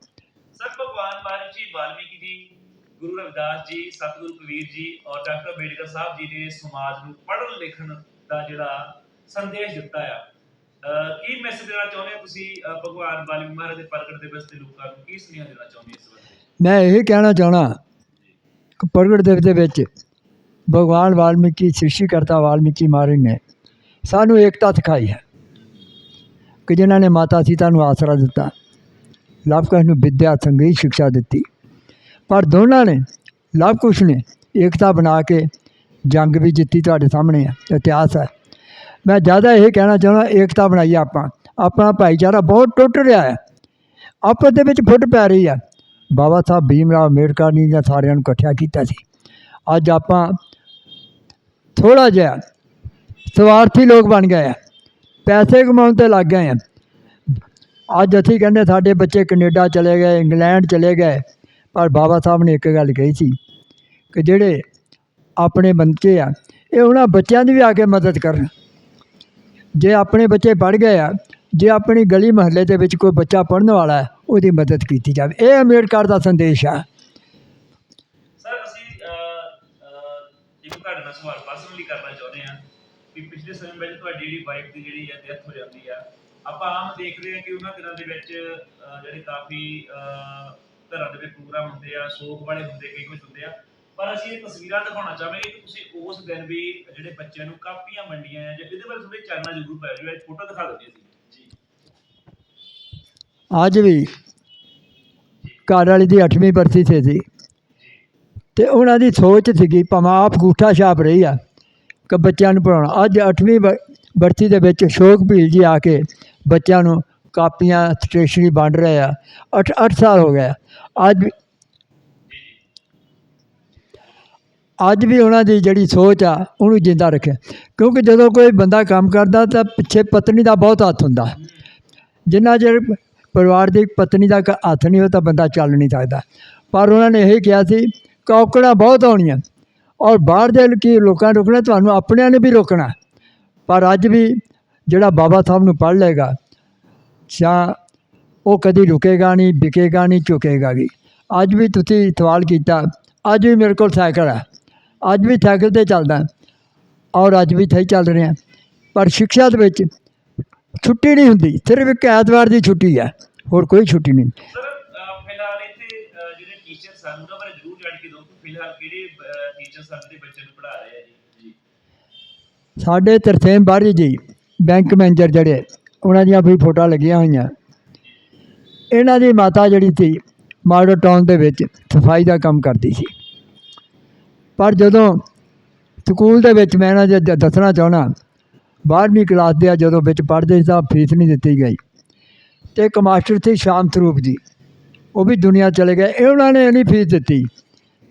Speaker 1: ਸਰ ਭਗਵਾਨ ਵਾਲਮੀਕ ਜੀ, ਵਾਲਮੀਕੀ ਜੀ, ਗੁਰੂ ਰਵਿਦਾਸ ਜੀ, ਸਤਿਗੁਰੂ ਕਬੀਰ ਜੀ ਔਰ ਡਾਕਟਰ ਅੰਬੇਡਕਰ ਸਾਹਿਬ ਜੀ ਨੇ ਸਮਾਜ ਨੂੰ ਪੜ੍ਹਨ ਲਿਖਣ ਦਾ ਜਿਹੜਾ ਸੰਦੇਸ਼ ਦਿੱਤਾ ਆ। ਅਹ ਕੀ ਮੈਸੇਜ ਦੇਣਾ ਚਾਹੁੰਦੇ ਹੋ ਤੁਸੀਂ, ਅਹ ਭਗਵਾਨ ਵਾਲਮੀਕ ਮਹਾਰਾਜ ਦੇ ਪ੍ਰਗਟ ਦਿਵਸ ਤੇ ਲੋਕਾਂ ਨੂੰ? ਕੀ ਸੁਨੇਹਾ ਦੇਣਾ ਚਾਹੁੰਦੇ ਹੋ ਇਸ ਬਾਰੇ?
Speaker 2: ਮੈਂ ਇਹ ਕਹਿਣਾ ਚਾਹਣਾ ਕਿ ਪ੍ਰਗਟ ਦਿਵਸ ਦੇ ਵਿੱਚ ਭਗਵਾਨ ਵਾਲਮੀਕੀ ਸ੍ਰਿਸ਼ਟੀ ਕਰਤਾ ਵਾਲਮੀਕੀ ਮਹਾਰਾਜ ਨੇ ਸਾਨੂੰ ਏਕਤਾ ਸਿਖਾਈ ਹੈ ਕਿ ਜਿਨ੍ਹਾਂ ਨੇ ਮਾਤਾ ਸੀਤਾ ਨੂੰ ਆਸਰਾ ਦਿੱਤਾ ਲਵਕੁਸ਼ ਨੂੰ ਵਿਦਿਆ, ਸੰਗੀਤ ਸਿੱਖਿਆ ਦਿੱਤੀ। ਪਰ ਦੋਨਾਂ ਨੇ ਲਵਕੁਸ਼ ਨੇ ਏਕਤਾ ਬਣਾ ਕੇ ਜੰਗ ਵੀ ਜਿੱਤੀ ਤੁਹਾਡੇ ਸਾਹਮਣੇ ਹੈ ਇਤਿਹਾਸ ਹੈ ਮੈਂ ਜ਼ਿਆਦਾ ਇਹ ਕਹਿਣਾ ਚਾਹੁੰਦਾ, ਏਕਤਾ ਬਣਾਈ ਆਪਾਂ। ਆਪਣਾ ਭਾਈਚਾਰਾ ਬਹੁਤ ਟੁੱਟ ਰਿਹਾ ਹੈ ਆਪਸ ਦੇ ਵਿੱਚ ਫੁੱਟ ਪੈ ਰਹੀ ਹੈ ਬਾਬਾ ਸਾਹਿਬ ਭੀਮ ਰਾਓ ਅੰਬੇਡਕਰ ਨੇ ਜਾਂ ਸਾਰਿਆਂ ਨੂੰ ਇਕੱਠਿਆ ਕੀਤਾ ਸੀ। ਅੱਜ ਆਪਾਂ ਥੋੜਾ ਜਿਹਾ ਸਵਾਰਥੀ ਲੋਕ ਬਣ ਗਏ ਆ। ਪੈਸੇ ਕਮਾਉਣ ਤੇ ਲੱਗ ਗਏ ਆ। ਅੱਜ ਅਸੀਂ ਕਹਿੰਦੇ ਸਾਡੇ ਬੱਚੇ ਕੈਨੇਡਾ ਚਲੇ ਗਏ, ਇੰਗਲੈਂਡ ਚਲੇ ਗਏ, ਪਰ ਬਾਬਾ ਸਾਹਿਬ ਨੇ ਇੱਕ ਗੱਲ ਕਹੀ ਸੀ ਕਿ ਜਿਹੜੇ ਆਪਣੇ ਬੱਚੇ ਆ। ਇਹ ਉਹਨਾਂ ਬੱਚਿਆਂ ਦੀ ਵੀ ਆ ਕੇ ਮਦਦ ਕਰਨ। ਜੇ ਆਪਣੇ ਬੱਚੇ ਪੜ੍ਹ ਗਏ ਆ, ਜੇ ਆਪਣੀ ਗਲੀ ਮਹੱਲੇ ਦੇ ਵਿੱਚ ਕੋਈ ਬੱਚਾ ਪੜ੍ਹਨ ਵਾਲਾ ਹੈ, ਉਹਦੀ ਮਦਦ ਕੀਤੀ ਜਾਵੇ। ਇਹ ਅੰਬੇਡਕਰ ਦਾ ਸੰਦੇਸ਼ ਆ।
Speaker 1: ਸਰ, ਅਸੀਂ ਇੱਕ ਤੁਹਾਡੇ ਨਾਲ ਸਵਾਲ ਪਰਸਨਲੀ ਕਰਨਾ ਚਾਹੁੰਦੇ ਹਾਂ ਕਿ ਪਿਛਲੇ ਸਮੇਂ ਵਿੱਚ ਤੁਹਾਡੀ ਜਿਹੜੀ ਵਾਈਫ ਦੀ ਜਿਹੜੀ ਹੈ ਡੈਥ ਹੋ ਜਾਂਦੀ ਆ, ਆਪਾਂ ਆਮ ਦੇਖਦੇ ਹਾਂ ਕਿ ਉਹਨਾਂ ਦਿਨਾਂ ਦੇ ਵਿੱਚ ਜਿਹੜੇ ਕਾਫੀ ਘਰਾਂ ਦੇ ਵਿੱਚ ਪ੍ਰੋਗਰਾਮ ਹੁੰਦੇ ਆ, ਸੋਗ ਵਾਲੇ ਹੁੰਦੇ, ਕਈ ਕੁਝ ਹੁੰਦੇ ਆ। ਪਰ ਅਸੀਂ ਇਹ ਤਸਵੀਰਾਂ ਦਿਖਾਉਣਾ ਚਾਹਾਂਗੇ ਕਿ ਤੁਸੀਂ ਉਸ ਦਿਨ ਵੀ ਜਿਹੜੇ ਬੱਚਿਆਂ ਨੂੰ ਕਾਪੀਆਂ ਵੰਡੀਆਂ ਆ ਜਾਂ ਇਹਦੇ ਬਾਰੇ ਥੋੜੀ ਚਾਨਣਾ ਜ਼ਰੂਰ ਪਾਇਆ ਜੀ ਫੋਟੋ ਦਿਖਾ ਦਿੰਦੇ ਸੀ ਜੀ।
Speaker 2: ਅੱਜ ਵੀ ਘਰ ਵਾਲੀ ਦੀ 8ਵੀਂ ਬਰਸੀ ਤੇ ਸੀ। ਤੇ ਉਹਨਾਂ ਦੀ ਸੋਚ ਸੀਗੀ ਭਾਵੇਂ ਆਪ ਗੂਠਾ ਛਾਪ ਰਹੀ ਆ ਕਿ ਬੱਚਿਆਂ ਨੂੰ ਪੜਾਉਣਾ ਅੱਜ 8ਵੀਂ ਬ- ਬਰਸੀ ਦੇ ਵਿੱਚ ਸ਼ੋਕ ਭੀਲ ਜੀ ਆ ਕੇ ਬੱਚਿਆਂ ਨੂੰ ਕਾਪੀਆਂ ਸਟੇਸ਼ਨਰੀ ਵੰਡ ਰਹੇ ਆ। 8 8 ਸਾਲ ਹੋ ਗਏ ਆ। ਅੱਜ ਵੀ- ਅੱਜ ਵੀ ਉਹਨਾਂ ਦੀ ਜਿਹੜੀ ਸੋਚ ਆ, ਉਹਨੂੰ ਜਿੰਦਾ ਰੱਖਿਆ ਕਿਉਂਕਿ ਜਦੋਂ ਕੋਈ ਬੰਦਾ ਕੰਮ ਕਰਦਾ, ਤਾਂ ਪਿੱਛੇ ਪਤਨੀ ਦਾ ਬਹੁਤ ਹੱਥ ਹੁੰਦਾ। ਜਿੰਨਾ ਚਿਰ ਪਰਿਵਾਰ ਦੀ ਪਤਨੀ ਦਾ ਕ- ਹੱਥ ਨਹੀਂ ਹੋ ਤਾਂ ਬੰਦਾ ਚੱਲ ਨਹੀਂ ਸਕਦਾ। ਪਰ ਉਹਨਾਂ ਨੇ ਇਹ ਕਿਹਾ ਸੀ, ਕੌਕੜਾਂ ਬਹੁਤ ਆਉਣੀਆਂ। ਔਰ ਬਾਹਰ ਦੇ ਕੀ ਲੋਕਾਂ ਨੇ ਰੋਕਣਾ, ਤੁਹਾਨੂੰ ਆਪਣਿਆਂ ਨੇ ਵੀ ਰੋਕਣਾ। ਪਰ ਅੱਜ ਵੀ ਜਿਹੜਾ ਬਾਬਾ ਸਾਹਿਬ ਨੂੰ ਪੜ੍ਹ ਲਏਗਾ, ਜਾਂ ਉਹ ਕਦੀ ਰੁਕੇਗਾ ਨਹੀਂ, ਵਿਕੇਗਾ ਨਹੀਂ, ਝੁਕੇਗਾ ਵੀ। ਅੱਜ ਵੀ ਤੁਸੀਂ ਸਵਾਲ ਕੀਤਾ, ਅੱਜ ਵੀ ਮੇਰੇ ਕੋਲ ਸਾਈਕਲ ਹੈ। ਅੱਜ ਵੀ ਸਾਈਕਲ ਤੇ ਚੱਲਦਾ ਔਰ ਅੱਜ ਵੀ ਇੱਥੇ ਚੱਲ ਰਿਹਾ ਪਰ ਸਿੱਖਿਆ ਦੇ ਵਿੱਚ ਛੁੱਟੀ ਨਹੀਂ ਹੁੰਦੀ ਸਿਰਫ ਇੱਕ ਐਤਵਾਰ ਦੀ ਛੁੱਟੀ ਹੈ ਹੋਰ ਕੋਈ ਛੁੱਟੀ ਨਹੀਂ।
Speaker 1: ਸਰ ਅ, ਫਿਲਹਾਲ ਇੱਥੇ ਅ, ਜਿਹੜੇ ਟੀਚਰ ਸਨ ਉਹਨਾਂ ਬਾਰੇ ਜ਼ਰੂਰ ਜਾਣ ਕੇ ਦਿਓ। ਕਿ ਫਿਲਹਾਲ ਕਿਹੜੇ ਟੀਚਰ ਸਨ ਦੇ ਬੱਚੇ ਨੂੰ ਪੜ੍ਹਾ ਰਹੇ ਆ ਜੀ? ਜੀ।
Speaker 2: ਸਾਡੇ ਤਰਸੇਮ ਬਾਰੀ ਜੀ ਬੈਂਕ ਮੈਨੇਜਰ ਜਿਹੜੇ ਉਹਨਾਂ ਦੀਆਂ ਵੀ ਫੋਟੋਆਂ ਲੱਗੀਆਂ ਹੋਈਆਂ। ਇਹਨਾਂ ਦੀ ਮਾਤਾ ਜਿਹੜੀ ਸੀ ਮਾਡਲ ਟਾਊਨ ਦੇ ਵਿੱਚ ਸਫ਼ਾਈ ਦਾ ਕੰਮ ਕਰਦੀ ਸੀ। ਪਰ ਜਦੋਂ ਸਕੂਲ ਦੇ ਵਿੱਚ ਮੈਂ ਇਹਨਾਂ ਦੇ ਦ- ਦੱਸਣਾ ਚਾਹਣਾ ਬਾਰ੍ਹਵੀਂ ਕਲਾਸ ਦੇ ਜਦੋਂ ਵਿੱਚ ਪੜ੍ਹਦੇ ਸੀ ਤਾਂ ਫੀਸ ਨਹੀਂ ਦਿੱਤੀ ਗਈ। ਤੇ ਇੱਕ ਮਾਸਟਰ ਸੀ ਸ਼ਾਮ ਸਰੂਪ ਜੀ। ਉਹ ਵੀ ਦੁਨੀਆ ਚਲੇ ਗਏ। ਇਹ ਉਹਨਾਂ ਨੇ ਨਹੀਂ ਫੀਸ ਦਿੱਤੀ।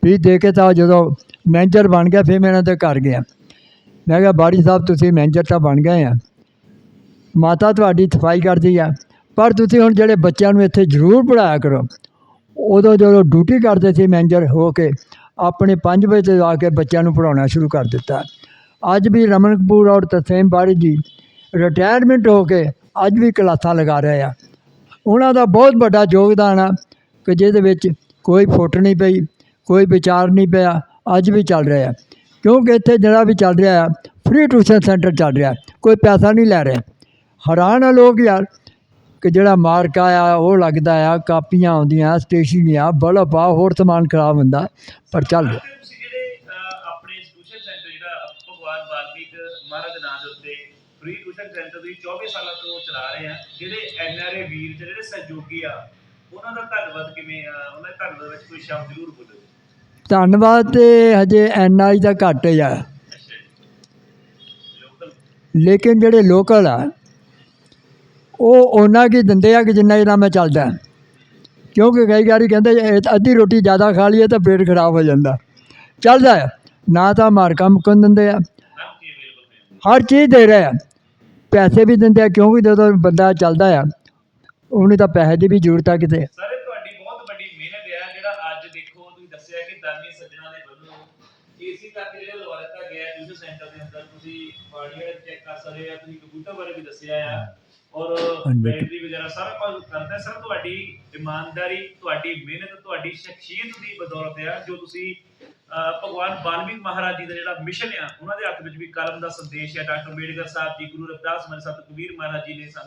Speaker 2: ਫੀਸ ਦੇ ਕੇ ਤਾਂ ਜਦੋਂ ਮੈਨੇਜਰ ਬਣ ਗਿਆ, ਫਿਰ ਮੈਂ ਇਹਨਾਂ ਦੇ ਘਰ ਗਿਆ। ਮੈਂ ਕਿਹਾ ਬਾੜੀ ਸਾਹਿਬ, ਤੁਸੀਂ ਮੈਨੇਜਰ ਤਾਂ ਬਣ ਗਏ ਆ। ਮਾਤਾ ਤੁਹਾਡੀ ਸਫ਼ਾਈ ਕਰਦੀ ਆ। ਪਰ ਤੁਸੀਂ ਹੁਣ ਜਿਹੜੇ ਬੱਚਿਆਂ ਨੂੰ ਇੱਥੇ ਜ਼ਰੂਰ ਪੜਾਇਆ ਕਰੋ। ਉਦੋਂ ਜਦੋਂ ਡਿਊਟੀ ਕਰਦੇ ਸੀ ਮੈਨੇਜਰ ਹੋ ਕੇ ਆਪਣੇ 5 ਵਜੇ ਤੋਂ ਆ ਕੇ ਬੱਚਿਆਂ ਨੂੰ ਪੜਾਉਣਾ ਸ਼ੁਰੂ ਕਰ ਦਿੱਤਾ। ਅੱਜ ਵੀ ਰਮਨ ਕਪੂਰ ਔਰ ਤਸੀਮ ਬਾਰੀ ਜੀ ਰਿਟਾਇਰਮੈਂਟ ਹੋ ਕੇ ਅੱਜ ਵੀ ਕਲਾਸਾਂ ਲਗਾ ਰਹੇ ਆ। ਉਹਨਾਂ ਦਾ ਬਹੁਤ ਵੱਡਾ ਯੋਗਦਾਨ ਆ ਕਿ ਜਿਹਦੇ ਵਿੱਚ ਕੋਈ ਫੁੱਟ ਨਹੀਂ ਪਈ, ਕੋਈ ਵਿਚਾਰ ਨਹੀਂ ਪਿਆ, ਅੱਜ ਵੀ ਚੱਲ ਰਿਹਾ ਕਿਉਂਕਿ ਇੱਥੇ ਜਿਹੜਾ ਵੀ ਚੱਲ ਰਿਹਾ ਆ ਫ੍ਰੀ ਟਿਊਸ਼ਨ ਸੈਂਟਰ ਚੱਲ ਰਿਹਾ, ਕੋਈ ਪੈਸਾ ਨਹੀਂ ਲੈ ਰਿਹਾ। ਹੈਰਾਨ ਆ ਲੋਕ ਯਾਰ ਕਿ ਜਿਹੜਾ ਮਾਰਕ ਆ ਉਹ ਲੱਗਦਾ ਆ ਕਾਪੀਆਂ ਆਉਂਦੀਆਂ ਸਟੇਸ਼ਨਰੀ ਆ ਬਲਬ ਆ ਹੋਰ ਸਮਾਨ ਖਰਾਬ ਹੁੰਦਾ ਪਰ ਚੱਲ
Speaker 1: ਉੱਤੇ ਫ੍ਰੀ ਟਿਊਸ਼ਨ ਸੈਂਟਰ ਤੁਸੀਂ 24 ਸਾਲਾਂ ਤੋਂ ਚਲਾ ਰਹੇ ਆ ਜਿਹੜੇ ਐਨਆਰਏ ਵੀਰ ਜਿਹੜੇ ਸਹਿਯੋਗੀ ਆ ਉਹਨਾਂ ਦਾ ਧੰਨਵਾਦ ਕਿਵੇਂ ਆ ਉਹਨਾਂ ਦੇ ਧੰਨਵਾਦ ਵਿੱਚ ਕੋਈ ਸ਼ਬਦ ਜ਼ਰੂਰ ਬੋਲੋ।
Speaker 2: ਧੰਨਵਾਦ ਤੇ ਹਜੇ ਐਨਆਈ ਦਾ ਘੱਟ ਆ। ਲੇਕਿਨ ਜਿਹੜੇ ਲੋਕਲ ਆ ਉਹ ਉਹਨਾਂ ਕੀ ਦਿੰਦੇ ਆ ਕਿ ਜਿੰਨਾ ਇਹਨਾਂ ਮੈਂ ਚੱਲਦਾ। ਕਿਉਂਕਿ ਕਈ ਵਾਰੀ ਕਹਿੰਦੇ ਅੱਧੀ ਰੋਟੀ ਜ਼ਿਆਦਾ ਖਾ ਲਈਏ ਤਾਂ ਪੇਟ ਖਰਾਬ ਹੋ ਜਾਂਦਾ। ਚੱਲਦਾ ਆ। ਨਾ ਤਾਂ ਮਾਰਕਾ ਮੁੱਕਣ ਦਿੰਦੇ ਆ। ਹਰ ਚੀਜ਼ ਦੇ ਰਹੇ ਆ। ਪੈਸੇ ਵੀ ਦਿੰਦੇ ਆ, ਕਿਉਂਕਿ ਜਦੋਂ ਬੰਦਾ ਚੱਲਦਾ ਆ, ਉਹਨੂੰ ਤਾਂ ਪੈਸੇ ਦੀ ਵੀ ਜ਼ਰੂਰਤ ਆ ਕਿਤੇ।
Speaker 1: ਸਰ ਤੁਹਾਡੀ ਬਹੁਤ ਵੱਡੀ ਮਿਹਨਤ ਹੈ ਜਿਹੜਾ ਅੱਜ ਦੇਖੋ ਤੁਸੀਂ ਦੱਸਿਆ ਕਿ ਦਾਨੀ ਸੱਜਣਾ ਦੇ ਵੱਲੋਂ ਏਸੀ ਤੱਕ ਜਿਹੜਾ ਲਵਾ ਦਿੱਤਾ ਗਿਆ ਟਿਊਸ਼ਨ ਸੈਂਟਰ ਦੇ ਅੰਦਰ ਤੁਸੀਂ ਪਾਣੀ ਚੈੱਕ ਕਰ ਸਕਦੇ ਆ, ਤੁਸੀਂ ਕੰਪਿਊਟਰ ਬਾਰੇ ਵੀ ਦੱਸਿਆ ਆ। ਔਰ
Speaker 2: ਹਾਂਜੀ।
Speaker 1: ਬੈਟਰੀ ਵਗੈਰਾ ਸਾਰਾ ਕੁਝ ਕਰਦਾ ਸਰ ਤੁਹਾਡੀ ਇਮਾਨਦਾਰੀ ਤੁਹਾਡੀ ਮਿਹਨਤ ਤੁਹਾਡੀ ਸ਼ਖਸੀਅਤ ਦੀ ਬਦੌਲਤ ਆ ਜੋ ਤੁਸੀਂ ਭਗਵਾਨ ਵਾਲਮੀਕ ਮਹਾਰਾਜ ਜੀ ਦਾ ਜਿਹੜਾ ਮਿਸ਼ਨ ਆ ਉਹਨਾਂ ਦੇ ਹੱਥ ਵਿੱਚ ਵੀ ਕਲਮ ਦਾ ਸੰਦੇਸ਼ ਹੈ ਡਾਕਟਰ ਅੰਬੇਡਕਰ ਸਾਹਿਬ ਜੀ ਗੁਰੂ ਰਵਿਦਾਸ ਮਹਾਰਾਜ ਸੰਤ ਕਬੀਰ ਮਹਾਰਾਜ ਜੀ ਨੇ